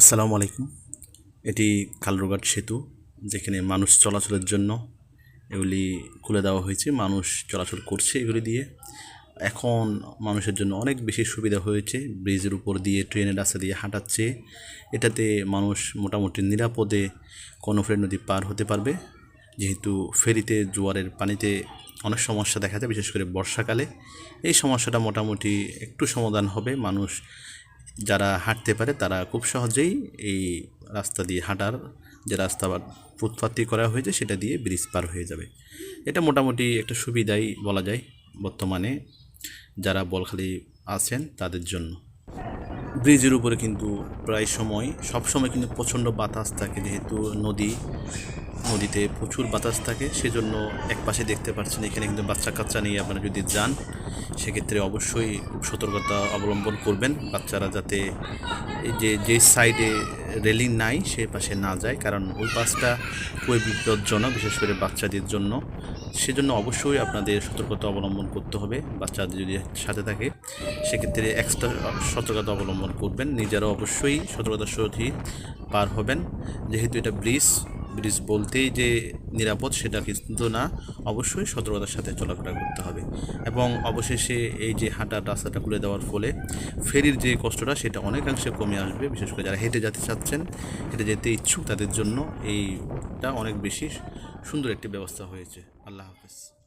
আসসালামু আলাইকুম। এটি কালরুঘাট সেতু, যেখানে মানুষ চলাচলের জন্য এগুলি খুলে দেওয়া হয়েছে, মানুষ চলাচল করছে এগুলি দিয়ে। এখন মানুষের জন্য অনেক বেশি সুবিধা হয়েছে, ব্রিজের উপর দিয়ে ট্রেনের রাস্তা দিয়ে হাঁটাচ্ছে। এটাতে মানুষ মোটামুটি নিরাপদে কর্ণফুলী নদী পার হতে পারবে। যেহেতু ফেরিতে, জোয়ারের পানিতে অনেক সমস্যা দেখা যায়, বিশেষ করে বর্ষাকালে। এই সমস্যাটা মোটামুটি একটু সমাধান হবে। মানুষ যারা হাঁটতে পারে তারা খুব সহজেই এই রাস্তা দিয়ে হাঁটার যে রাস্তা বা ফুটপাথটি করা হয়েছে সেটা দিয়ে ব্রিজ পার হয়ে যাবে। এটা মোটামুটি একটা সুবিধাই বলা যায় বর্তমানে যারা বলখালি আছেন তাদের জন্য। ব্রিজের উপরে কিন্তু প্রায় সময়, সব সময় কিন্তু প্রচণ্ড বাতাস থাকে, যেহেতু নদী, নদীতে প্রচুর বাতাস থাকে, সেজন্য এক পাশে দেখতে পাচ্ছেন এখানে কিন্তু বাচ্চা কাচ্চা নিয়ে আপনারা যদি যান, সেক্ষেত্রে অবশ্যই সতর্কতা অবলম্বন করবেন। বাচ্চারা যাতে যে যে সাইডে রেলিং নাই, সে পাশে না যায়, কারণ ওই পাশটা খুবই বিপজ্জনক, বিশেষ করে বাচ্চাদের জন্য। সেজন্য অবশ্যই আপনাদের সতর্কতা অবলম্বন করতে হবে, বাচ্চাদের যদি সাথে থাকে, সেক্ষেত্রে এক্সট্রা সতর্কতা অবলম্বন করবেন। নিজেরাও অবশ্যই সতর্কতার সহিত পার হবেন। যেহেতু এটা ব্রিজ ব্রিজ বলতেই যে নিরাপদ সেটা কিন্তু না। অবশ্যই সতর্কতার সাথে চলাফেরা করতে হবে। এবং অবশেষে এই যে হাঁটা রাস্তাটা খুলে দেওয়ার ফলে ফেরির যে কষ্টটা, সেটা অনেকাংশে কমে আসবে। বিশেষ করে যারা হেঁটে যেতে চাচ্ছেন, হেঁটে যেতে ইচ্ছুক, তাদের জন্য এইটা অনেক বেশি সুন্দর একটি ব্যবস্থা হয়েছে। আল্লাহ হাফেজ।